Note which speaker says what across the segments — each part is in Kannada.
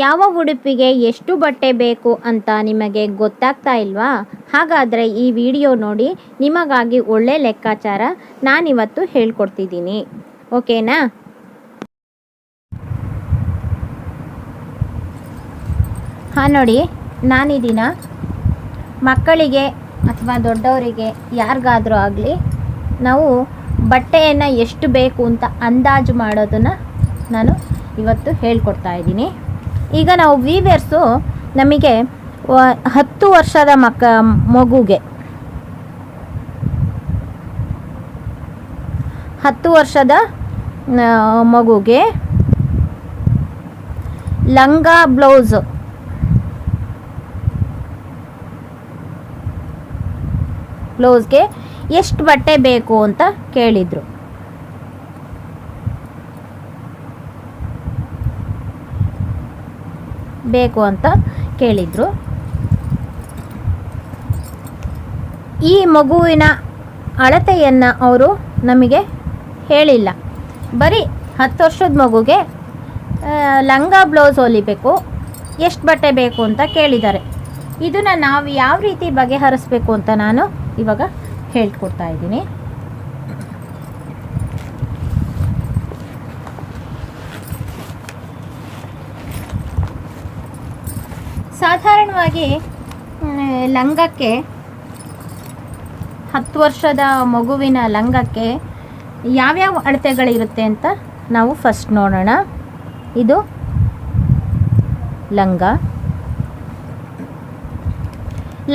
Speaker 1: ಯಾವ ಉಡುಪಿಗೆ ಎಷ್ಟು ಬಟ್ಟೆ ಬೇಕು ಅಂತ ನಿಮಗೆ ಗೊತ್ತಾಗ್ತಾ ಇಲ್ವಾ? ಹಾಗಾದರೆ ಈ ವಿಡಿಯೋ ನೋಡಿ ನಿಮಗಾಗಿ ಒಳ್ಳೆ ಲೆಕ್ಕಾಚಾರ ನಾನಿವತ್ತು ಹೇಳ್ಕೊಡ್ತಿದ್ದೀನಿ. ಓಕೆನಾ? ಹಾಂ, ನೋಡಿ. ನಾನು ಮಕ್ಕಳಿಗೆ ಅಥವಾ ದೊಡ್ಡವರಿಗೆ ಯಾರಿಗಾದರೂ ಆಗಲಿ ನಾವು ಬಟ್ಟೆಯನ್ನು ಎಷ್ಟು ಬೇಕು ಅಂತ ಅಂದಾಜು ಮಾಡೋದನ್ನು ನಾನು ಇವತ್ತು ಹೇಳ್ಕೊಡ್ತಾ ಇದ್ದೀನಿ. ಈಗ ನಾವು ವೀವರ್ಸು ನಮಗೆ ಹತ್ತು ವರ್ಷದ ಮಕ್ಕ ಮಗುಗೆ. ಹತ್ತು ವರ್ಷದ ಮಗುಗೆ ಲಂಗ ಬ್ಲೌಸ್. ಬ್ಲೌಸ್ಗೆ ಎಷ್ಟು ಬಟ್ಟೆ ಬೇಕು ಅಂತ ಕೇಳಿದರು. ಬೇಕು ಅಂತ ಕೇಳಿದರು. ಈ ಮಗುವಿನ ಅಳತೆಯನ್ನು ಅವರು ನಮಗೆ ಹೇಳಿಲ್ಲ. ಬರೀ ಹತ್ತು ವರ್ಷದ ಮಗುಗೆ ಲಂಗ ಬ್ಲೌಸ್ ಹೊಲಿಬೇಕು, ಎಷ್ಟು ಬಟ್ಟೆ ಬೇಕು ಅಂತ ಕೇಳಿದ್ದಾರೆ. ಇದನ್ನು ನಾವು ಯಾವ ರೀತಿ ಬಗೆಹರಿಸ್ಬೇಕು ಅಂತ ನಾನು ಇವಾಗ ಹೇಳ್ಕೊಡ್ತಾ ಇದ್ದೀನಿ. ಸಾಧಾರಣವಾಗಿ ಲಂಗಕ್ಕೆ, ಹತ್ತು ವರ್ಷದ ಮಗುವಿನ ಲಂಗಕ್ಕೆ ಯಾವ್ಯಾವ ಅಳತೆಗಳಿರುತ್ತೆ ಅಂತ ನಾವು ಫಸ್ಟ್ ನೋಡೋಣ. ಇದು ಲಂಗ.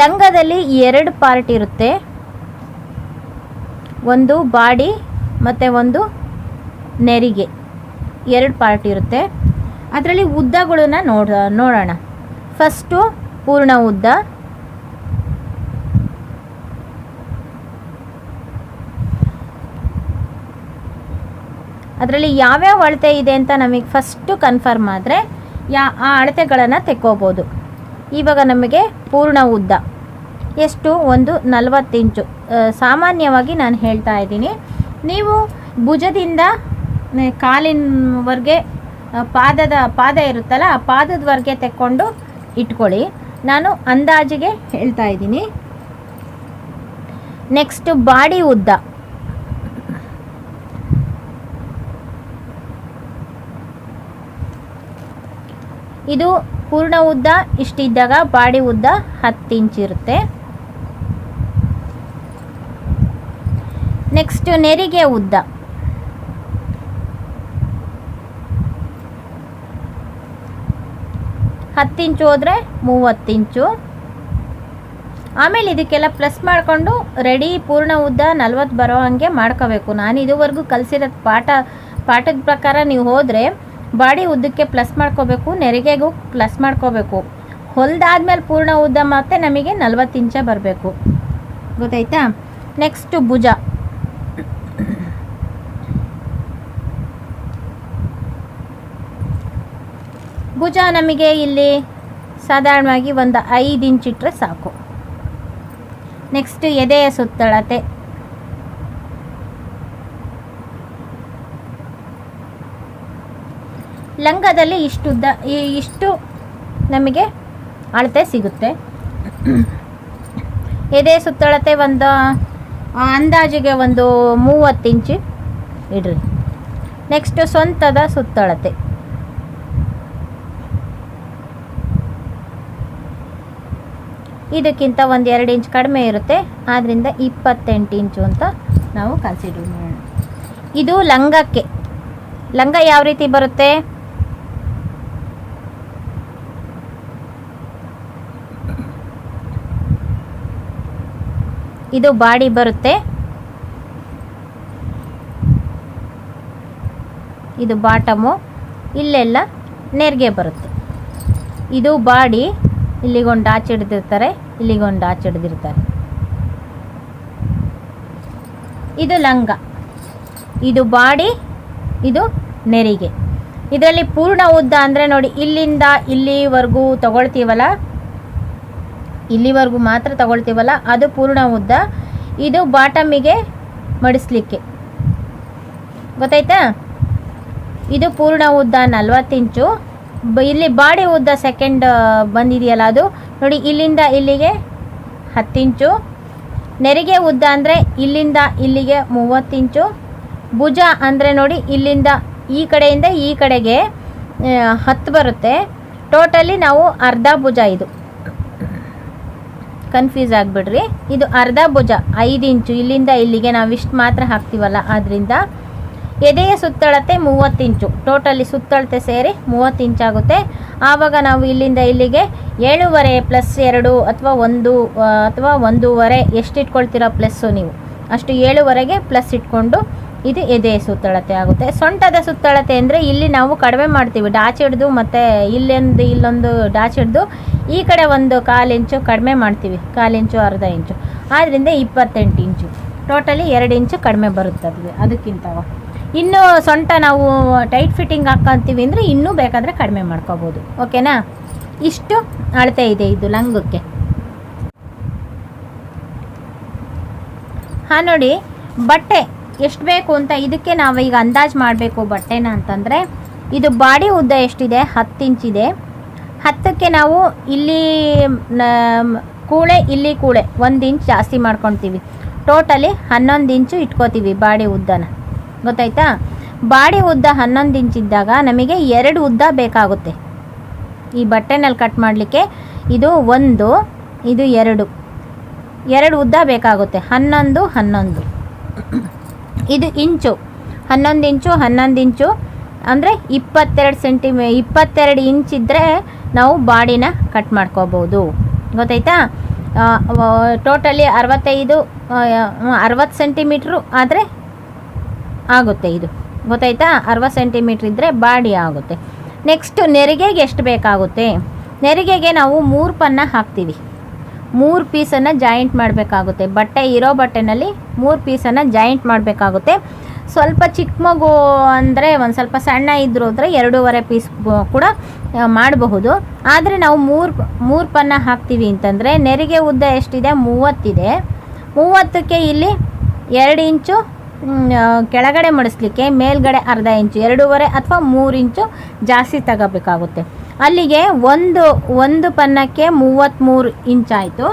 Speaker 1: ಲಂಗದಲ್ಲಿ ಎರಡು ಪಾರ್ಟ್ ಇರುತ್ತೆ. ಒಂದು ಬಾಡಿ ಮತ್ತು ಒಂದು ನೆರಿಗೆ. ಎರಡು ಪಾರ್ಟ್ ಇರುತ್ತೆ. ಅದರಲ್ಲಿ ಉದ್ದಗಳನ್ನ ನೋಡ, ನೋಡೋಣ. ಫಸ್ಟು ಪೂರ್ಣ ಉದ್ದ. ಅದರಲ್ಲಿ ಯಾವ್ಯಾವ ಅಳತೆ ಇದೆ ಅಂತ ನಮಗೆ ಫಸ್ಟು ಕನ್ಫರ್ಮ್ ಆದರೆ ಯಾ, ಆ ಅಳತೆಗಳನ್ನು ತೆಕ್ಕೋಬೋದು. ಇವಾಗ ನಮಗೆ ಪೂರ್ಣ ಉದ್ದ. ಎಷ್ಟು? ಒಂದು ನಲವತ್ತಿಂಚು ಸಾಮಾನ್ಯವಾಗಿ ನಾನು ಹೇಳ್ತಾ ಇದ್ದೀನಿ. ನೀವು ಭುಜದಿಂದ ಕಾಲಿನವರೆಗೆ ಪಾದದ, ಪಾದ ಇರುತ್ತಲ್ಲ, ಆ ಪಾದದವರೆಗೆ ತೆಕ್ಕೊಂಡು ಇಟ್ಕೊಳ್ಳಿ. ನಾನು ಅಂದಾಜಿಗೆ ಹೇಳ್ತಾ ಇದ್ದೀನಿ. ನೆಕ್ಸ್ಟ್ ಬಾಡಿ ಉದ್ದ. ಇದು ಪೂರ್ಣ ಉದ್ದ, ಇಷ್ಟಿದ್ದಾಗ ಬಾಡಿ ಉದ್ದ ಹತ್ತು ಇಂಚ್ ಇರುತ್ತೆ. ನೆಕ್ಸ್ಟ್ ನೆರಿಗೆ ಉದ್ದ. ಹತ್ತು ಇಂಚು ಹೋದರೆ ಮೂವತ್ತು ಇಂಚು. ಆಮೇಲೆ ಇದಕ್ಕೆಲ್ಲ ಪ್ಲಸ್ ಮಾಡಿಕೊಂಡು ರೆಡಿ ಪೂರ್ಣ ಉದ್ದ ನಲ್ವತ್ತು ಬರೋ ಹಾಗೆ ಮಾಡ್ಕೋಬೇಕು. ನಾನು ಇದುವರೆಗೂ ಕಲಿಸಿರೋ ಪಾಠ, ಪಾಠದ ಪ್ರಕಾರ ನೀವು ಹೋದರೆ ಬಾಡಿ ಉದ್ದಕ್ಕೆ ಪ್ಲಸ್ ಮಾಡ್ಕೋಬೇಕು, ನೆರಿಗೆಗೂ ಪ್ಲಸ್ ಮಾಡ್ಕೋಬೇಕು. ಹೊಲ್ದಾದ್ಮೇಲೆ ಪೂರ್ಣ ಉದ್ದ ಮತ್ತೆ ನಮಗೆ ನಲ್ವತ್ತು ಇಂಚ ಬರಬೇಕು. ಗೊತ್ತಾಯ್ತಾ? ನೆಕ್ಸ್ಟು ಭುಜ. ಭುಜ ನಮಗೆ ಇಲ್ಲಿ ಸಾಧಾರಣವಾಗಿ ಒಂದು ಐದು ಇಂಚ್ ಇಟ್ಟರೆ ಸಾಕು. ನೆಕ್ಸ್ಟ್ ಎದೆಯ ಸುತ್ತಳತೆ. ಲಂಗದಲ್ಲಿ ಇಷ್ಟು ಉದ್ದ ಈ- ಇಷ್ಟು ನಮಗೆ ಅಳತೆ ಸಿಗುತ್ತೆ. ಎದೆ ಸುತ್ತಳತೆ ಒಂದು ಅಂದಾಜಿಗೆ ಒಂದು ಮೂವತ್ತು ಇಂಚು ಇಡ್ರಿ. ನೆಕ್ಸ್ಟ್ ಸ್ವಂತದ ಸುತ್ತಳತೆ. ಇದಕ್ಕಿಂತ ಒಂದು ಎರಡು ಇಂಚ್ ಕಡಿಮೆ ಇರುತ್ತೆ. ಆದ್ದರಿಂದ ಇಪ್ಪತ್ತೆಂಟು ಇಂಚು ಅಂತ ನಾವು ಕನ್ಸಿಡರ್ ಮಾಡೋಣ ಇದು ಲಂಗಕ್ಕೆ. ಲಂಗ ಯಾವ ರೀತಿ ಬರುತ್ತೆ? ಇದು ಬಾಡಿ ಬರುತ್ತೆ. ಇದು ಬಾಟಮು. ಇಲ್ಲೆಲ್ಲ ನೆರಿಗೆ ಬರುತ್ತೆ. ಇದು ಬಾಡಿ ಇಲ್ಲಿಗೊಂದು ಆಚೆ ಹಿಡಿದಿರ್ತಾರೆ, ಇಲ್ಲಿಗೊಂದು ಆಚೆ ಹಿಡಿದಿರ್ತಾರೆ. ಇದು ಲಂಗ, ಇದು ಬಾಡಿ, ಇದು ನೆರಿಗೆ. ಇದರಲ್ಲಿ ಪೂರ್ಣ ಉದ್ದ ಅಂದರೆ ನೋಡಿ, ಇಲ್ಲಿಂದ ಇಲ್ಲಿವರೆಗೂ ತಗೊಳ್ತೀವಲ್ಲ, ಇಲ್ಲಿವರೆಗೂ ಮಾತ್ರ ತಗೊಳ್ತೀವಲ್ಲ, ಅದು ಪೂರ್ಣ ಉದ್ದ. ಇದು ಬಾಟಮಿಗೆ ಮಡಿಸ್ಲಿಕ್ಕೆ. ಗೊತ್ತಾಯ್ತಾ? ಇದು ಪೂರ್ಣ ಉದ್ದ ನಲ್ವತ್ತು ಇಂಚು. ಇಲ್ಲಿ ಬಾಡಿ ಉದ್ದ ಸೆಕೆಂಡ್ ಬಂದಿದೆಯಲ್ಲ ಅದು. ನೋಡಿ, ಇಲ್ಲಿಂದ ಇಲ್ಲಿಗೆ ಹತ್ತು ಇಂಚು. ನೆರಿಗೆ ಉದ್ದ ಅಂದರೆ ಇಲ್ಲಿಂದ ಇಲ್ಲಿಗೆ ಮೂವತ್ತು ಇಂಚು. ಭುಜ ಅಂದರೆ ನೋಡಿ, ಇಲ್ಲಿಂದ ಈ ಕಡೆಯಿಂದ ಈ ಕಡೆಗೆ ಹತ್ತು ಬರುತ್ತೆ. ಟೋಟಲಿ ನಾವು ಅರ್ಧ ಭುಜ ಇದು. ಕನ್ಫ್ಯೂಸ್ ಆಗಿಬಿಡ್ರಿ. ಇದು ಅರ್ಧ ಭುಜ, ಐದು ಇಂಚು. ಇಲ್ಲಿಂದ ಇಲ್ಲಿಗೆ ನಾವು ಇಷ್ಟು ಮಾತ್ರ ಹಾಕ್ತೀವಲ್ಲ ಆದ್ದರಿಂದ ಎದೆಯ ಸುತ್ತಳತೆ ಮೂವತ್ತು ಇಂಚು. ಟೋಟಲಿ ಸುತ್ತಳತೆ ಸೇರಿ ಮೂವತ್ತು ಇಂಚಾಗುತ್ತೆ ಆವಾಗ ನಾವು ಇಲ್ಲಿಂದ ಇಲ್ಲಿಗೆ ಏಳುವರೆ ಪ್ಲಸ್ ಎರಡು ಅಥವಾ ಒಂದು ಅಥವಾ ಒಂದೂವರೆ ಎಷ್ಟು ಇಟ್ಕೊಳ್ತೀರೋ ಪ್ಲಸ್ಸು ನೀವು. ಅಷ್ಟು ಏಳುವರೆಗೆ ಪ್ಲಸ್ ಇಟ್ಕೊಂಡು ಇದು ಎದೆಯ ಸುತ್ತಳತೆ ಆಗುತ್ತೆ. ಸೊಂಟದ ಸುತ್ತಳತೆ ಅಂದರೆ ಇಲ್ಲಿ ನಾವು ಕಡಿಮೆ ಮಾಡ್ತೀವಿ. ಡಾಚ್ ಹಿಡ್ದು ಮತ್ತು ಇಲ್ಲೊಂದು ಇಲ್ಲೊಂದು ಡಾಚ್ ಹಿಡ್ದು ಈ ಕಡೆ ಒಂದು ಕಾಲು ಇಂಚು ಕಡಿಮೆ ಮಾಡ್ತೀವಿ. ಕಾಲು ಇಂಚು ಅರ್ಧ ಇಂಚು. ಆದ್ದರಿಂದ ಇಪ್ಪತ್ತೆಂಟು ಇಂಚು. ಟೋಟಲಿ ಎರಡು ಇಂಚು ಕಡಿಮೆ ಬರುತ್ತದೆ ಅದು ಅದಕ್ಕಿಂತವ. ಇನ್ನು ಸೊಂಟ ನಾವು ಟೈಟ್ ಫಿಟ್ಟಿಂಗ್ ಹಾಕ್ಕೊಂತೀವಿ ಅಂದರೆ ಇನ್ನೂ ಬೇಕಾದರೆ ಕಡಿಮೆ ಮಾಡ್ಕೋಬೋದು. ಓಕೆನಾ ಇಷ್ಟು ಅಳತೆ ಇದೆ ಇದು ಲಂಗಕ್ಕೆ. ಹಾಂ, ನೋಡಿ, ಬಟ್ಟೆ ಎಷ್ಟು ಬೇಕು ಅಂತ ಇದಕ್ಕೆ ನಾವು ಈಗ ಅಂದಾಜು ಮಾಡಬೇಕು ಬಟ್ಟೆನ ಅಂತಂದರೆ, ಇದು ಬಾಡಿ ಉದ್ದ ಎಷ್ಟಿದೆ? ಹತ್ತು ಇಂಚಿದೆ ಹತ್ತಕ್ಕೆ ನಾವು ಇಲ್ಲಿ ಕೂಳೆ ಇಲ್ಲಿ ಕೂಳೆ ಒಂದು ಇಂಚ್ ಜಾಸ್ತಿ ಮಾಡ್ಕೊತೀವಿ. ಟೋಟಲಿ ಹನ್ನೊಂದು ಇಂಚು ಇಟ್ಕೋತೀವಿ ಬಾಡಿ ಉದ್ದನ. ಗೊತ್ತಾಯ್ತಾ? ಬಾಡಿ ಉದ್ದ ಹನ್ನೊಂದು ಇಂಚ್ ಇದ್ದಾಗ ನಮಗೆ ಎರಡು ಉದ್ದ ಬೇಕಾಗುತ್ತೆ. ಈ ಬಟ್ಟೆನಲ್ಲಿ ಕಟ್ ಮಾಡಲಿಕ್ಕೆ ಇದು ಒಂದು, ಇದು ಎರಡು. ಎರಡು ಉದ್ದ ಬೇಕಾಗುತ್ತೆ. ಹನ್ನೊಂದು ಹನ್ನೊಂದು. ಇದು ಇಂಚು. ಹನ್ನೊಂದು ಇಂಚು ಹನ್ನೊಂದು ಇಂಚು. ಅಂದರೆ ಇಪ್ಪತ್ತೆರಡು ಸೆಂಟಿಮೀ ಇಪ್ಪತ್ತೆರಡು ಇಂಚ್ ಇದ್ದರೆ ನಾವು ಬಾಡಿನ ಕಟ್ ಮಾಡ್ಕೋಬೋದು. ಗೊತ್ತಾಯ್ತಾ? ಟೋಟಲಿ ಅರವತ್ತೈದು ಅರವತ್ತು ಸೆಂಟಿಮೀಟ್ರು ಆದರೆ ಆಗುತ್ತೆ ಇದು. ಗೊತ್ತಾಯ್ತಾ? ಅರವತ್ತು ಸೆಂಟಿಮೀಟ್ರ್ ಇದ್ದರೆ ಬಾಡಿ ಆಗುತ್ತೆ. ನೆಕ್ಸ್ಟ್ ನೆರಿಗೆಗೆ ಎಷ್ಟು ಬೇಕಾಗುತ್ತೆ? ನೆರಿಗೆಗೆ ನಾವು ಮೂರು ಪನ್ನ ಹಾಕ್ತೀವಿ. ಮೂರು ಪೀಸನ್ನು ಜಾಯಿಂಟ್ ಮಾಡಬೇಕಾಗುತ್ತೆ. ಬಟ್ಟೆ ಇರೋ ಬಟ್ಟೆನಲ್ಲಿ ಮೂರು ಪೀಸನ್ನು ಜಾಯಿಂಟ್ ಮಾಡಬೇಕಾಗುತ್ತೆ. ಸ್ವಲ್ಪ ಚಿಕ್ಕ ಮಗು ಅಂದರೆ ಒಂದು ಸ್ವಲ್ಪ ಸಣ್ಣ ಇದ್ದರೂ ಅಂದರೆ ಎರಡೂವರೆ ಪೀಸ್ ಕೂಡ ಮಾಡಬಹುದು. ಆದರೆ ನಾವು ಮೂರು ಮೂರು ಪನ್ನ ಹಾಕ್ತೀವಿ ಅಂತಂದರೆ ನೆರಿಗೆ ಉದ್ದ ಎಷ್ಟಿದೆ? ಮೂವತ್ತಿದೆ. ಮೂವತ್ತಕ್ಕೆ ಇಲ್ಲಿ ಎರಡು ಇಂಚು ಕೆಳಗಡೆ ಮಡಿಸ್ಲಿಕ್ಕೆ ಮೇಲ್ಗಡೆ ಅರ್ಧ ಇಂಚು, ಎರಡೂವರೆ ಅಥವಾ ಮೂರು ಇಂಚು ಜಾಸ್ತಿ ತಗೋಬೇಕಾಗುತ್ತೆ. ಅಲ್ಲಿಗೆ ಒಂದು ಒಂದು ಪನ್ನಕ್ಕೆ ಮೂವತ್ತ್ಮೂರು ಇಂಚಾಯಿತು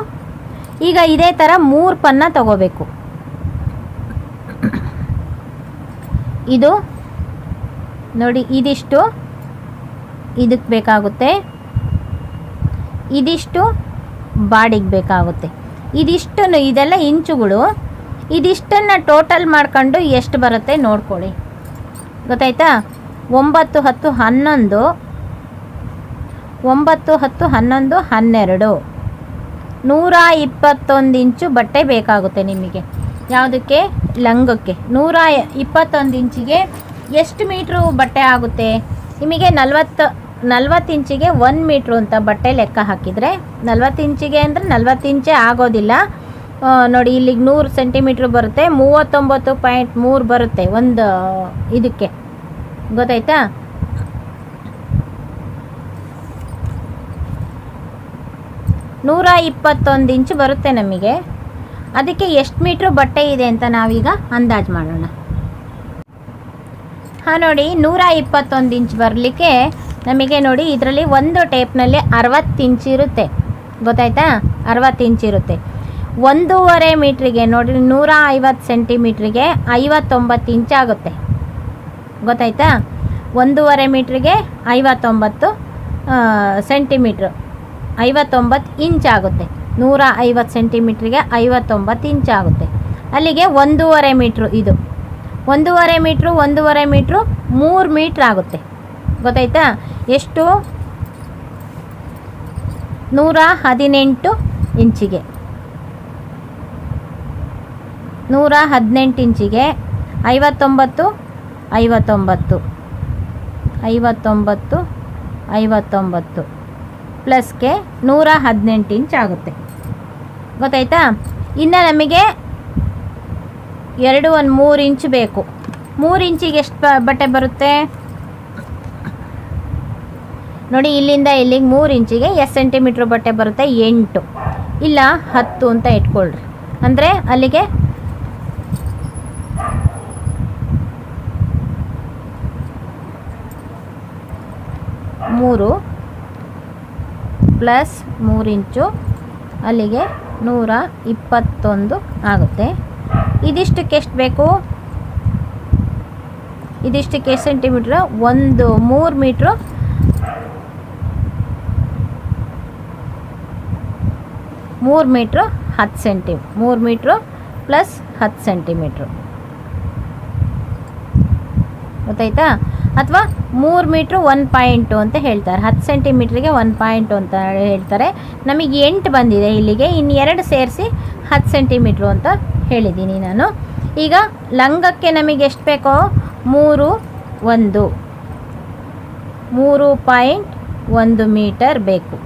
Speaker 1: ಈಗ ಇದೇ ಥರ ಮೂರು ಪನ್ನ ತಗೋಬೇಕು. ಇದು, ನೋಡಿ, ಇದಿಷ್ಟು, ಇದಕ್ಕೆ ಬೇಕಾಗುತ್ತೆ. ಇದಿಷ್ಟು ಬಾಡಿಗೆ ಬೇಕಾಗುತ್ತೆ. ಇದಿಷ್ಟು ಇದೆಲ್ಲ ಇಂಚುಗಳು ಇದಿಷ್ಟನ್ನು ಟೋಟಲ್ ಮಾಡ್ಕೊಂಡು ಎಷ್ಟು ಬರುತ್ತೆ ನೋಡ್ಕೊಳ್ಳಿ. ಗೊತ್ತಾಯ್ತಾ? ಒಂಬತ್ತು, ಹತ್ತು, ಹನ್ನೊಂದು. ಒಂಬತ್ತು, ಹತ್ತು, ಹನ್ನೊಂದು, ಹನ್ನೆರಡು. ನೂರ ಇಪ್ಪತ್ತೊಂದು ಇಂಚು ಬಟ್ಟೆ ಬೇಕಾಗುತ್ತೆ ನಿಮಗೆ. ಯಾವುದಕ್ಕೆ? ಲಂಗಕ್ಕೆ. ನೂರ ಇಪ್ಪತ್ತೊಂದು ಇಂಚಿಗೆ ಎಷ್ಟು ಮೀಟ್ರು ಬಟ್ಟೆ ಆಗುತ್ತೆ? ನಿಮಗೆ ನಲ್ವತ್ತು ನಲ್ವತ್ತು ಇಂಚಿಗೆ ಒಂದು ಮೀಟ್ರು ಅಂತ ಬಟ್ಟೆ ಲೆಕ್ಕ ಹಾಕಿದರೆ, ನಲ್ವತ್ತು ಇಂಚಿಗೆ ಅಂದರೆ ನಲ್ವತ್ತು ಇಂಚೇ ಆಗೋದಿಲ್ಲ. ನೋಡಿ, ಇಲ್ಲಿಗೆ ನೂರು ಸೆಂಟಿಮೀಟ್ರ್ ಬರುತ್ತೆ, ಮೂವತ್ತೊಂಬತ್ತು ಪಾಯಿಂಟ್ ಮೂರು ಬರುತ್ತೆ ಒಂದು ಇದಕ್ಕೆ. ಗೊತ್ತಾಯ್ತಾ? ನೂರ ಇಪ್ಪತ್ತೊಂದು ಇಂಚ್ ಬರುತ್ತೆ ನಮಗೆ. ಅದಕ್ಕೆ ಎಷ್ಟು ಮೀಟ್ರ್ ಬಟ್ಟೆ ಇದೆ ಅಂತ ನಾವೀಗ ಅಂದಾಜು ಮಾಡೋಣ. ಹಾಂ, ನೋಡಿ, ನೂರ ಇಪ್ಪತ್ತೊಂದು ಇಂಚ್ ಬರಲಿಕ್ಕೆ ನಮಗೆ ನೋಡಿ, ಇದರಲ್ಲಿ ಒಂದು ಟೇಪ್ನಲ್ಲಿ ಅರವತ್ತು ಇಂಚ್ ಇರುತ್ತೆ. ಗೊತ್ತಾಯ್ತಾ? ಅರವತ್ತು ಇಂಚ್ ಇರುತ್ತೆ. ಒಂದೂವರೆ ಮೀಟ್ರಿಗೆ, ನೋಡಿರಿ ನೂರ ಐವತ್ತು ಸೆಂಟಿಮೀಟ್ರಿಗೆ ಐವತ್ತೊಂಬತ್ತು ಇಂಚ್ ಆಗುತ್ತೆ. ಗೊತ್ತಾಯ್ತಾ? ಒಂದೂವರೆ ಮೀಟ್ರಿಗೆ ಐವತ್ತೊಂಬತ್ತು ಸೆಂಟಿಮೀಟ್ರ್. ಐವತ್ತೊಂಬತ್ತು ಇಂಚ್ ಆಗುತ್ತೆ. ನೂರ ಐವತ್ತು ಸೆಂಟಿಮೀಟ್ರಿಗೆ ಐವತ್ತೊಂಬತ್ತು ಇಂಚ್ ಆಗುತ್ತೆ. ಅಲ್ಲಿಗೆ ಒಂದೂವರೆ ಮೀಟ್ರು ಇದು. ಒಂದೂವರೆ ಮೀಟ್ರು ಒಂದೂವರೆ ಮೀಟ್ರು, ಮೂರು ಮೀಟ್ರ್ ಆಗುತ್ತೆ. ಗೊತ್ತಾಯ್ತಾ? ಎಷ್ಟು? ನೂರ ಹದಿನೆಂಟು ಇಂಚಿಗೆ. ನೂರ ಹದಿನೆಂಟು ಇಂಚಿಗೆ ಐವತ್ತೊಂಬತ್ತು ಐವತ್ತೊಂಬತ್ತು ಐವತ್ತೊಂಬತ್ತು ಐವತ್ತೊಂಬತ್ತು ಪ್ಲಸ್ಗೆ ನೂರ ಹದಿನೆಂಟು ಇಂಚ್ ಆಗುತ್ತೆ. ಗೊತ್ತಾಯ್ತಾ? ಇನ್ನು ನಮಗೆ ಎರಡು ಒಂದು ಮೂರು ಇಂಚ್ ಬೇಕು. ಮೂರು ಇಂಚಿಗೆ ಎಷ್ಟು ಬಟ್ಟೆ ಬರುತ್ತೆ? ನೋಡಿ, ಇಲ್ಲಿಂದ ಇಲ್ಲಿಗೆ ಮೂರು ಇಂಚಿಗೆ ಎಷ್ಟು ಸೆಂಟಿಮೀಟ್ರ್ ಬಟ್ಟೆ ಬರುತ್ತೆ ಎಂಟು. ಇಲ್ಲ ಹತ್ತು ಅಂತ ಇಟ್ಕೊಳ್ರಿ. ಅಂದರೆ ಅಲ್ಲಿಗೆ ಮೂರು ಪ್ಲಸ್ ಮೂರು ಇಂಚು ಅಲ್ಲಿಗೆ ನೂರ ಇಪ್ಪತ್ತೊಂದು ಆಗುತ್ತೆ. ಇದಿಷ್ಟಕ್ಕೆ ಎಷ್ಟು ಬೇಕು? ಇದಿಷ್ಟಕ್ಕೆ ಎಷ್ಟು ಸೆಂಟಿಮೀಟ್ರ್? ಒಂದು ಮೂರು ಮೀಟ್ರು. ಮೂರು ಮೀಟ್ರು ಹತ್ತು ಸೆಂಟಿ, ಮೂರು ಮೀಟ್ರು ಪ್ಲಸ್ ಹತ್ತು ಸೆಂಟಿಮೀಟ್ರು. ಗೊತ್ತಾಯ್ತಾ? ಅಥವಾ ಮೂರು ಮೀಟ್ರ್ ಒನ್ ಪಾಯಿಂಟು ಅಂತ ಹೇಳ್ತಾರೆ. ಹತ್ತು ಸೆಂಟಿಮೀಟ್ರಿಗೆ ಒನ್ ಪಾಯಿಂಟು ಅಂತ ಹೇಳ್ತಾರೆ. ನಮಗೆ ಎಂಟು ಬಂದಿದೆ ಇಲ್ಲಿಗೆ. ಇನ್ನು ಎರಡು ಸೇರಿಸಿ ಹತ್ತು ಸೆಂಟಿಮೀಟ್ರು ಅಂತ ಹೇಳಿದ್ದೀನಿ ನಾನು. ಈಗ ಲಂಗಕ್ಕೆ ನಮಗೆ ಎಷ್ಟು ಬೇಕೋ ಮೂರು, ಒಂದು. ಮೂರು ಪಾಯಿಂಟ್ ಒಂದು ಮೀಟರ್ ಬೇಕು.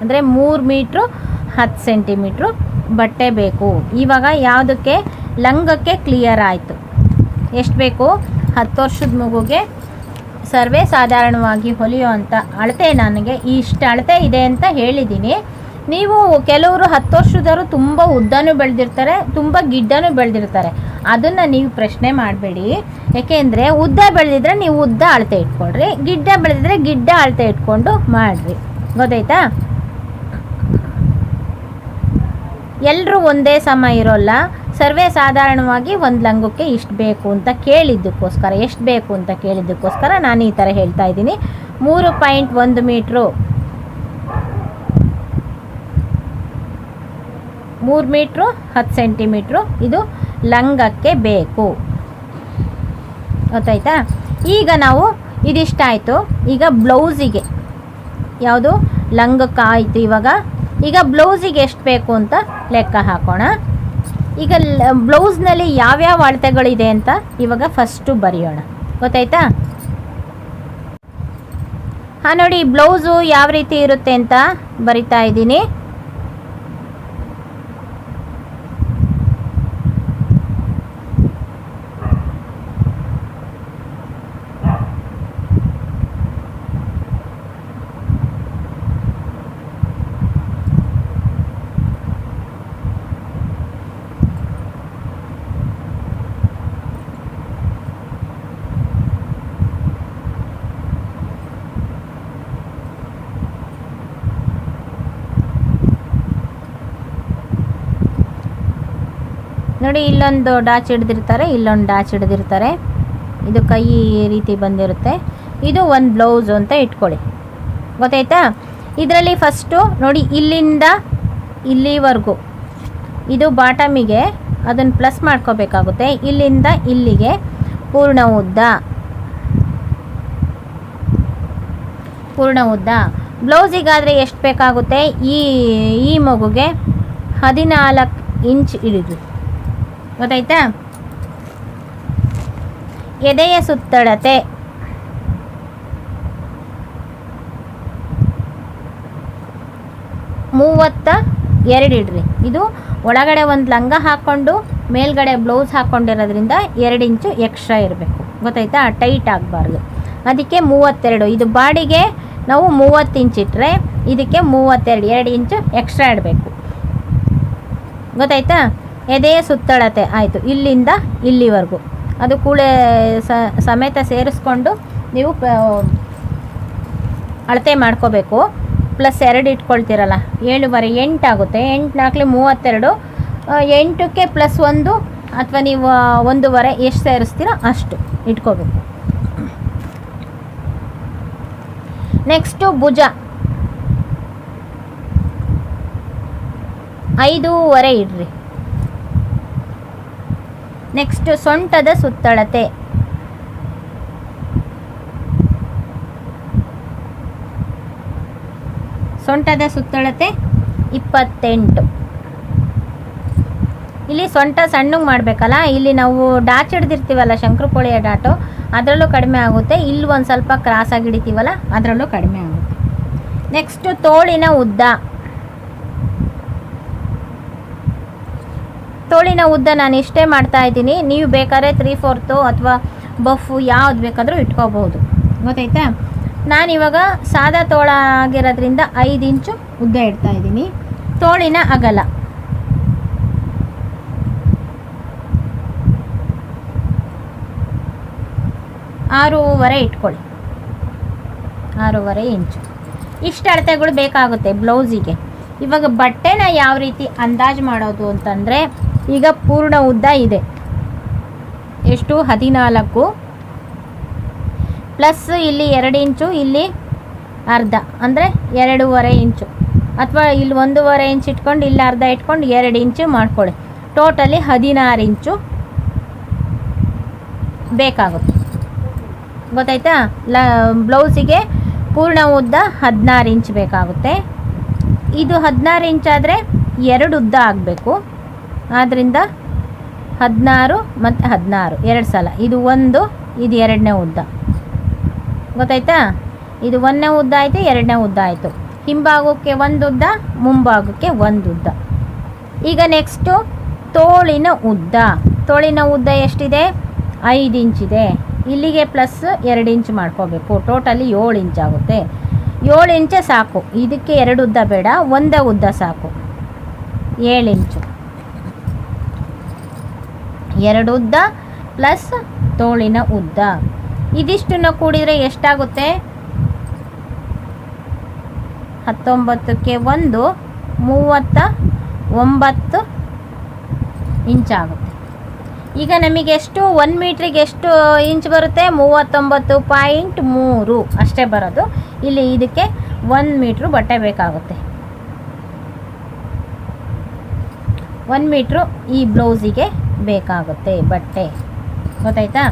Speaker 1: ಅಂದರೆ ಮೂರು ಮೀಟ್ರು ಹತ್ತು ಸೆಂಟಿಮೀಟ್ರು ಬಟ್ಟೆ ಬೇಕು. ಇವಾಗ ಯಾವುದಕ್ಕೆ? ಲಂಗಕ್ಕೆ ಕ್ಲಿಯರ್ ಆಯಿತು. ಎಷ್ಟು ಬೇಕು? ಹತ್ತು ವರ್ಷದ ಮಗುಗೆ ಸರ್ವೇ ಸಾಧಾರಣವಾಗಿ ಹೊಲಿಯುವಂಥ ಅಳತೆ ನನಗೆ ಇಷ್ಟು ಅಳತೆ ಇದೆ ಅಂತ ಹೇಳಿದ್ದೀನಿ. ನೀವು ಕೆಲವರು ಹತ್ತು ವರ್ಷದವರು ತುಂಬ ಉದ್ದನೂ ಬೆಳೆದಿರ್ತಾರೆ, ತುಂಬ ಗಿಡ್ಡನೂ ಬೆಳೆದಿರ್ತಾರೆ. ಅದನ್ನು ನೀವು ಪ್ರಶ್ನೆ ಮಾಡಬೇಡಿ. ಯಾಕೆಂದರೆ ಉದ್ದ ಬೆಳೆದಿದ್ರೆ ನೀವು ಉದ್ದ ಅಳತೆ ಇಟ್ಕೊಳ್ರಿ, ಗಿಡ್ಡ ಬೆಳೆದಿದ್ರೆ ಗಿಡ್ಡ ಅಳತೆ ಇಟ್ಕೊಂಡು ಮಾಡಿರಿ. ಗೊತ್ತಾಯ್ತಾ? ಎಲ್ಲರೂ ಒಂದೇ ಸಮ ಇರೋಲ್ಲ. ಸರ್ವೇ ಸಾಧಾರಣವಾಗಿ ಒಂದು ಲಂಗಕ್ಕೆ ಇಷ್ಟು ಬೇಕು ಅಂತ ಕೇಳಿದ್ದಕ್ಕೋಸ್ಕರ, ಎಷ್ಟು ಬೇಕು ಅಂತ ಕೇಳಿದ್ದಕ್ಕೋಸ್ಕರ ನಾನು ಈ ಥರ ಹೇಳ್ತಾ ಇದ್ದೀನಿ. ಮೂರು ಪಾಯಿಂಟ್ ಒಂದು ಮೀಟ್ರು. ಮೂರು ಮೀಟ್ರು, ಹತ್ತು ಸೆಂಟಿಮೀಟ್ರು. ಇದು ಲಂಗಕ್ಕೆ ಬೇಕು. ಗೊತ್ತಾಯ್ತಾ? ಈಗ ನಾವು ಇದಿಷ್ಟಾಯಿತು. ಈಗ ಬ್ಲೌಸಿಗೆ. ಯಾವುದು? ಲಂಗಕ್ಕೆ ಆಯಿತು ಇವಾಗ. ಈಗ ಬ್ಲೌಸಿಗೆ ಎಷ್ಟು ಬೇಕು ಅಂತ ಲೆಕ್ಕ ಹಾಕೋಣ. ಈಗ ಬ್ಲೌಸ್ನಲ್ಲಿ ಯಾವ್ಯಾವ ಅಳತೆಗಳಿದೆ ಅಂತ ಇವಾಗ ಫಸ್ಟು ಬರೆಯೋಣ. ಗೊತ್ತಾಯ್ತಾ? ಹಾಂ ನೋಡಿ, ಬ್ಲೌಸು ಯಾವ ರೀತಿ ಇರುತ್ತೆ ಅಂತ ಬರಿತಾ ಇದ್ದೀನಿ. ನೋಡಿ, ಇಲ್ಲೊಂದು ಡಾಚ್ ಹಿಡ್ದಿರ್ತಾರೆ, ಇಲ್ಲೊಂದು ಡಾಚ್ ಹಿಡ್ದಿರ್ತಾರೆ. ಇದು ಕೈ ರೀತಿ ಬಂದಿರುತ್ತೆ. ಇದು ಒಂದು ಬ್ಲೌಸು ಅಂತ ಇಟ್ಕೊಳ್ಳಿ. ಗೊತ್ತಾಯ್ತಾ? ಇದರಲ್ಲಿ ಫಸ್ಟು ನೋಡಿ, ಇಲ್ಲಿಂದ ಇಲ್ಲಿವರೆಗೂ. ಇದು ಬಾಟಮಿಗೆ ಅದನ್ನು ಪ್ಲಸ್ ಮಾಡ್ಕೋಬೇಕಾಗುತ್ತೆ. ಇಲ್ಲಿಂದ ಇಲ್ಲಿಗೆ ಪೂರ್ಣ ಉದ್ದ. ಪೂರ್ಣ ಉದ್ದ. ಬ್ಲೌಸಿಗಾದರೆ ಎಷ್ಟು ಬೇಕಾಗುತ್ತೆ? ಈ ಈ ಮಗುಗೆ ಹದಿನಾಲ್ಕು ಇಂಚ್ ಹಿಡಿದು ಗೊತ್ತಾಯ್ತಾ? ಎದೆಯ ಸುತ್ತಳತೆ? ಮೂವತ್ತ ಎರಡು ಇಡ್ರಿ. ಇದು ಒಳಗಡೆ ಒಂದು ಲಂಗ ಹಾಕ್ಕೊಂಡು ಮೇಲ್ಗಡೆ ಬ್ಲೌಸ್ ಹಾಕ್ಕೊಂಡಿರೋದ್ರಿಂದ ಎರಡು ಇಂಚು ಎಕ್ಸ್ಟ್ರಾ ಇರಬೇಕು. ಗೊತ್ತಾಯ್ತಾ? ಟೈಟ್ ಆಗಬಾರ್ದು. ಅದಕ್ಕೆ ಮೂವತ್ತೆರಡು. ಇದು ಬಾಡಿಗೆ ನಾವು ಮೂವತ್ತು ಇಂಚ್ ಇಟ್ಟರೆ ಇದಕ್ಕೆ ಮೂವತ್ತೆರಡು. ಎರಡು ಇಂಚು ಎಕ್ಸ್ಟ್ರಾ ಇಡಬೇಕು. ಗೊತ್ತಾಯ್ತಾ? ಎದೆಯ ಸುತ್ತಳತೆ. ಆಯಿತು. ಇಲ್ಲಿಂದ ಇಲ್ಲಿವರೆಗೂ. ಅದು ಕೂಳೆ ಸಮೇತ ಸೇರಿಸ್ಕೊಂಡು ನೀವು ಅಳತೆ ಮಾಡ್ಕೋಬೇಕು. ಪ್ಲಸ್ ಎರಡು ಇಟ್ಕೊಳ್ತೀರಲ್ಲ. ಏಳುವರೆ ಎಂಟಾಗುತ್ತೆ ಎಂಟು ನಾಲ್ಕು ಮೂವತ್ತೆರಡು. ಎಂಟಕ್ಕೆ ಪ್ಲಸ್ ಒಂದು ಅಥವಾ ನೀವು ಒಂದೂವರೆ ಎಷ್ಟು ಸೇರಿಸ್ತೀರೋ ಅಷ್ಟು ಇಟ್ಕೋಬೇಕು. ನೆಕ್ಸ್ಟು ಭುಜ. ಐದೂವರೆ ಇಡ್ರಿ. ನೆಕ್ಸ್ಟ್ ಸೊಂಟದ ಸುತ್ತಳತೆ. ಸೊಂಟದ ಸುತ್ತಳತೆ ಇಪ್ಪತ್ತೆಂಟು. ಇಲ್ಲಿ ಸೊಂಟ ಸಣ್ಣಗೆ ಮಾಡಬೇಕಲ್ಲ, ಇಲ್ಲಿ ನಾವು ಡಾಚ್ ಹಿಡ್ದಿರ್ತೀವಲ್ಲ ಶಂಕರಪೋಳಿಯ ಡಾಟು, ಅದರಲ್ಲೂ ಕಡಿಮೆ ಆಗುತ್ತೆ. ಇಲ್ಲಿ ಒಂದು ಸ್ವಲ್ಪ ಕ್ರಾಸಾಗಿ ಹಿಡಿತೀವಲ್ಲ, ಅದರಲ್ಲೂ ಕಡಿಮೆ ಆಗುತ್ತೆ. ನೆಕ್ಸ್ಟು ತೋಳಿನ ಉದ್ದ. ತೋಳಿನ ಉದ್ದ ನಾನು ಇಷ್ಟೇ ಮಾಡ್ತಾ ಇದ್ದೀನಿ. ನೀವು ಬೇಕಾದ್ರೆ ತ್ರೀ ಫೋರ್ತು ಅಥವಾ ಬಫು ಯಾವ್ದು ಬೇಕಾದರೂ ಇಟ್ಕೋಬಹುದು. ಗೊತ್ತಾಯ್ತಾ? ನಾನಿವಾಗ ಸಾದಾ ತೋಳ ಆಗಿರೋದ್ರಿಂದ ಐದು ಇಂಚು ಉದ್ದ ಇಡ್ತಾ ಇದ್ದೀನಿ. ತೋಳಿನ ಅಗಲ. ಆರೂವರೆ ಇಟ್ಕೊಳ್ಳಿ. ಆರೂವರೆ ಇಂಚು. ಇಷ್ಟು ಅಳತೆಗಳು ಬೇಕಾಗುತ್ತೆ ಬ್ಲೌಸಿಗೆ. ಇವಾಗ ಬಟ್ಟೆನ ಯಾವ ರೀತಿ ಅಂದಾಜು ಮಾಡೋದು ಅಂತಂದರೆ ಈಗ ಪೂರ್ಣ ಉದ್ದ ಇದೆ. ಎಷ್ಟು? ಹದಿನಾಲ್ಕು. ಪ್ಲಸ್ ಇಲ್ಲಿ ಎರಡು ಇಂಚು, ಇಲ್ಲಿ ಅರ್ಧ. ಅಂದರೆ ಎರಡೂವರೆ ಇಂಚು. ಅಥವಾ ಇಲ್ಲಿ ಒಂದೂವರೆ ಇಂಚ್ ಇಟ್ಕೊಂಡು, ಇಲ್ಲಿ ಅರ್ಧ ಇಟ್ಕೊಂಡು ಎರಡು ಇಂಚು ಮಾಡ್ಕೊಳ್ಳಿ. ಟೋಟಲಿ ಹದಿನಾರು ಇಂಚು ಬೇಕಾಗುತ್ತೆ. ಗೊತ್ತಾಯ್ತಾ? ಲ, ಬ್ಲೌಸಿಗೆ ಪೂರ್ಣ ಉದ್ದ ಹದಿನಾರು ಇಂಚ್ ಬೇಕಾಗುತ್ತೆ. ಇದು ಹದಿನಾರು ಇಂಚಾದರೆ ಎರಡು ಉದ್ದ ಆಗಬೇಕು. ಆದ್ದರಿಂದ ಹದಿನಾರು ಮತ್ತು ಹದಿನಾರು, ಎರಡು ಸಲ. ಇದು ಒಂದು, ಇದು ಎರಡನೇ ಉದ್ದ. ಗೊತ್ತಾಯ್ತಾ? ಇದು ಒಂದನೇ ಉದ್ದ ಆಯಿತು, ಎರಡನೇ ಉದ್ದ ಆಯಿತು. ಹಿಂಭಾಗಕ್ಕೆ ಒಂದು ಉದ್ದ, ಮುಂಭಾಗಕ್ಕೆ ಒಂದು ಉದ್ದ. ಈಗ ನೆಕ್ಸ್ಟು ತೋಳಿನ ಉದ್ದ. ತೋಳಿನ ಉದ್ದ ಎಷ್ಟಿದೆ? ಐದು ಇಂಚಿದೆ ಇಲ್ಲಿಗೆ ಪ್ಲಸ್ ಎರಡು ಇಂಚ್ ಮಾಡ್ಕೋಬೇಕು. ಟೋಟಲಿ ಏಳು ಇಂಚ್ ಆಗುತ್ತೆ. ಏಳು ಇಂಚೆ ಸಾಕು. ಇದಕ್ಕೆ ಎರಡು ಉದ್ದ ಬೇಡ, ಒಂದೇ ಉದ್ದ ಸಾಕು. ಏಳು ಇಂಚು. ಎರಡು ಉದ್ದ ಪ್ಲಸ್ ತೋಳಿನ ಉದ್ದ. ಇದಿಷ್ಟನ್ನು ಕೂಡಿದರೆ ಎಷ್ಟಾಗುತ್ತೆ? ಹತ್ತೊಂಬತ್ತಕ್ಕೆ ಒಂದು, ಮೂವತ್ತ ಒಂಬತ್ತು ಇಂಚಾಗುತ್ತೆ ಈಗ ನಮಗೆ ಎಷ್ಟು ಒನ್ ಮೀಟ್ರಿಗೆ ಎಷ್ಟು ಇಂಚ್ ಬರುತ್ತೆ? ಮೂವತ್ತೊಂಬತ್ತು ಪಾಯಿಂಟ್ ಮೂರು ಅಷ್ಟೇ ಬರೋದು. ಇಲ್ಲಿ ಇದಕ್ಕೆ ಒಂದು ಮೀಟ್ರು ಬಟ್ಟೆ ಬೇಕಾಗುತ್ತೆ. ಒನ್ ಮೀಟ್ರು ಈ ಬ್ಲೌಸಿಗೆ ಬೇಕಾಗುತ್ತೆ ಬಟ್ಟೆ. ಗೊತ್ತಾಯ್ತಾ?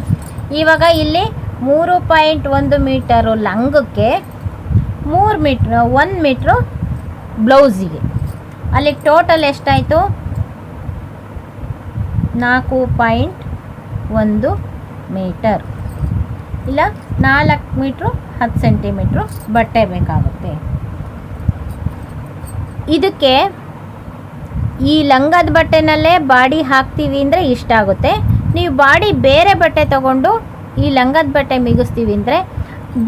Speaker 1: ಇವಾಗ ಇಲ್ಲಿ ಮೂರು ಪಾಯಿಂಟ್ ಒಂದು ಮೀಟರು ಲಂಗಕ್ಕೆ, ಮೂರು ಮೀಟ್ರ್, ಒಂದು ಮೀಟ್ರು ಬ್ಲೌಸಿಗೆ. ಅಲ್ಲಿ ಟೋಟಲ್ ಎಷ್ಟಾಯಿತು? ನಾಲ್ಕು ಪಾಯಿಂಟ್ ಒಂದು ಮೀಟರ್. ಇಲ್ಲ, ನಾಲ್ಕು ಮೀಟ್ರು, ಹತ್ತು ಸೆಂಟಿಮೀಟ್ರು ಬಟ್ಟೆ ಬೇಕಾಗುತ್ತೆ. ಇದಕ್ಕೆ ಈ ಲಂಗದ ಬಟ್ಟೆನಲ್ಲೇ ಬಾಡಿ ಹಾಕ್ತೀವಿ ಅಂದರೆ ಇಷ್ಟ ಆಗುತ್ತೆ. ನೀವು ಬಾಡಿ ಬೇರೆ ಬಟ್ಟೆ ತಗೊಂಡು ಈ ಲಂಗದ ಬಟ್ಟೆ ಮಿಗಿಸ್ತೀವಿ ಅಂದರೆ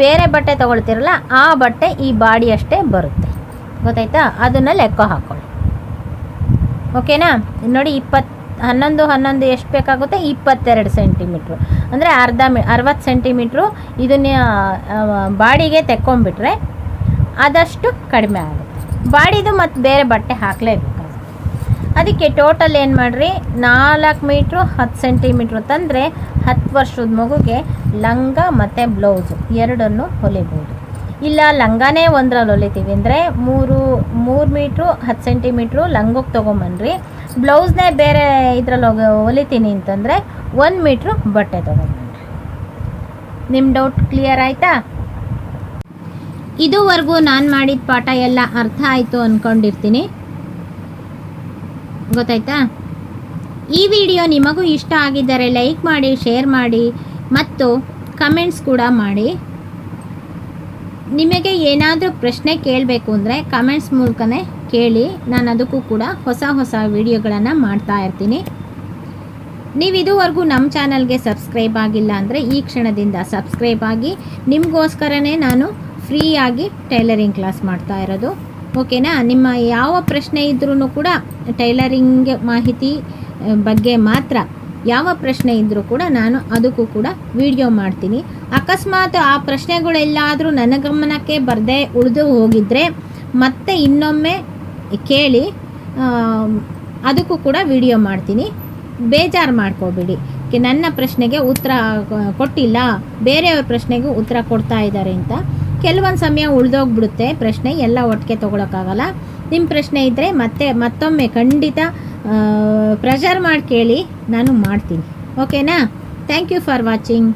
Speaker 1: ಬೇರೆ ಬಟ್ಟೆ ತಗೊಳ್ತಿರಲ್ಲ, ಆ ಬಟ್ಟೆ ಈ ಬಾಡಿ ಅಷ್ಟೇ ಬರುತ್ತೆ. ಗೊತ್ತಾಯ್ತಾ? ಅದನ್ನು ಲೆಕ್ಕ ಹಾಕೊಳ್ಳಿ. ಓಕೆನಾ? ನೋಡಿ ಇಪ್ಪತ್ತು ಹನ್ನೊಂದು ಹನ್ನೊಂದು ಎಷ್ಟು ಬೇಕಾಗುತ್ತೆ? ಇಪ್ಪತ್ತೆರಡು ಸೆಂಟಿಮೀಟ್ರು. ಅಂದರೆ ಅರ್ಧ ಮಿ, ಅರವತ್ತು ಸೆಂಟಿಮೀಟ್ರು ಇದನ್ನ ಬಾಡಿಗೆ ತೆಕ್ಕೊಂಬಿಟ್ರೆ ಆದಷ್ಟು ಕಡಿಮೆ ಆಗುತ್ತೆ. ಬಾಡಿದು ಮತ್ತು ಬೇರೆ ಬಟ್ಟೆ ಹಾಕಲೇಬೇಕಾಗುತ್ತೆ ಅದಕ್ಕೆ ಟೋಟಲ್ ಏನು ಮಾಡಿರಿ? ನಾಲ್ಕು ಮೀಟ್ರು, ಹತ್ತು ಸೆಂಟಿಮೀಟ್ರು ತಂದರೆ ಹತ್ತು ವರ್ಷದ ಮಗುಗೆ ಲಂಗ ಮತ್ತು ಬ್ಲೌಸು ಎರಡನ್ನು ಹೊಲಿಬೋದು. ಇಲ್ಲ, ಲಂಗಾನೇ ಒಂದರಲ್ಲಿ ಹೊಲಿತೀವಿ ಅಂದರೆ ಮೂರು ಮೂರು ಮೀಟ್ರು, ಹತ್ತು ಸೆಂಟಿಮೀಟ್ರು ಲಂಗಕ್ಕೆ ತೊಗೊಂಬನ್ರಿ. ಬ್ಲೌಸ್ನೇ ಬೇರೆ ಇದರಲ್ಲಿ ಹೋಗಿ ಹೊಲಿತೀನಿ ಅಂತಂದರೆ ಒಂದು ಮೀಟ್ರು ಬಟ್ಟೆ ತೊಗೊಂಬನ್ರಿ. ನಿಮ್ಮ ಡೌಟ್ ಕ್ಲಿಯರ್ ಆಯಿತಾ? ಇದುವರೆಗೂ ನಾನು ಮಾಡಿದ ಪಾಠ ಎಲ್ಲ ಅರ್ಥ ಆಯಿತು ಅಂದ್ಕೊಂಡಿರ್ತೀನಿ ಗೊತ್ತಾಯ್ತಾ? ಈ ವಿಡಿಯೋ ನಿಮಗೂ ಇಷ್ಟ ಆಗಿದ್ದರೆ ಲೈಕ್ ಮಾಡಿ, ಶೇರ್ ಮಾಡಿ ಮತ್ತು ಕಮೆಂಟ್ಸ್ ಕೂಡ ಮಾಡಿ. ನಿಮಗೆ ಏನಾದರೂ ಪ್ರಶ್ನೆ ಕೇಳಬೇಕು ಅಂದರೆ ಕಮೆಂಟ್ಸ್ ಮೂಲಕನೇ ಕೇಳಿ. ನಾನು ಅದಕ್ಕೂ ಕೂಡ ಹೊಸ ಹೊಸ ವಿಡಿಯೋಗಳನ್ನು ಮಾಡ್ತಾ ಇರ್ತೀನಿ. ನೀವು ಇದುವರೆಗೂ ನಮ್ಮ ಚಾನಲ್ಗೆ ಸಬ್ಸ್ಕ್ರೈಬ್ ಆಗಿಲ್ಲ ಅಂದರೆ ಈ ಕ್ಷಣದಿಂದ ಸಬ್ಸ್ಕ್ರೈಬ್ ಆಗಿ. ನಿಮಗೋಸ್ಕರನೇ ನಾನು ಫ್ರೀಯಾಗಿ ಟೈಲರಿಂಗ್ ಕ್ಲಾಸ್ ಮಾಡ್ತಾ ಇರೋದು. ಓಕೆನಾ? ನಿಮ್ಮ ಯಾವ ಪ್ರಶ್ನೆ ಇದ್ರೂ ಕೂಡ ಟೈಲರಿಂಗ್ ಮಾಹಿತಿ ಬಗ್ಗೆ ಮಾತ್ರ ಯಾವ ಪ್ರಶ್ನೆ ಇದ್ದರೂ ಕೂಡ ನಾನು ಅದಕ್ಕೂ ಕೂಡ ವಿಡಿಯೋ ಮಾಡ್ತೀನಿ. ಅಕಸ್ಮಾತ್ ಆ ಪ್ರಶ್ನೆಗಳೆಲ್ಲಾದರೂ ನನ್ನ ಗಮನಕ್ಕೆ ಬರದೇ ಉಳಿದು ಹೋಗಿದ್ದರೆ ಮತ್ತೆ ಇನ್ನೊಮ್ಮೆ ಕೇಳಿ ಅದಕ್ಕೂ ಕೂಡ ವಿಡಿಯೋ ಮಾಡ್ತೀನಿ. ಬೇಜಾರು ಮಾಡ್ಕೋಬೇಡಿ. ನನ್ನ ಪ್ರಶ್ನೆಗೆ ಉತ್ತರ ಕೊಟ್ಟಿಲ್ಲ, ಬೇರೆಯವ್ರ ಪ್ರಶ್ನೆಗೂ ಉತ್ತರ ಕೊಡ್ತಾ ಇದ್ದಾರೆ ಅಂತ. ಕೆಲವೊಂದು ಸಮಯ ಉಳಿದೋಗ್ಬಿಡುತ್ತೆ ಪ್ರಶ್ನೆ, ಎಲ್ಲ ಒಟ್ಟಿಗೆ ತೊಗೊಳಕ್ಕಾಗಲ್ಲ. ನಿಮ್ಮ ಪ್ರಶ್ನೆ ಇದ್ದರೆ ಮತ್ತೆ ಮತ್ತೊಮ್ಮೆ ಖಂಡಿತ ಪ್ರೆಷರ್ ಮಾಡಿ ಕೇಳಿ ನಾನು ಮಾಡ್ತೀನಿ. ಓಕೆನಾ ಥ್ಯಾಂಕ್ ಯು ಫಾರ್ ವಾಚಿಂಗ್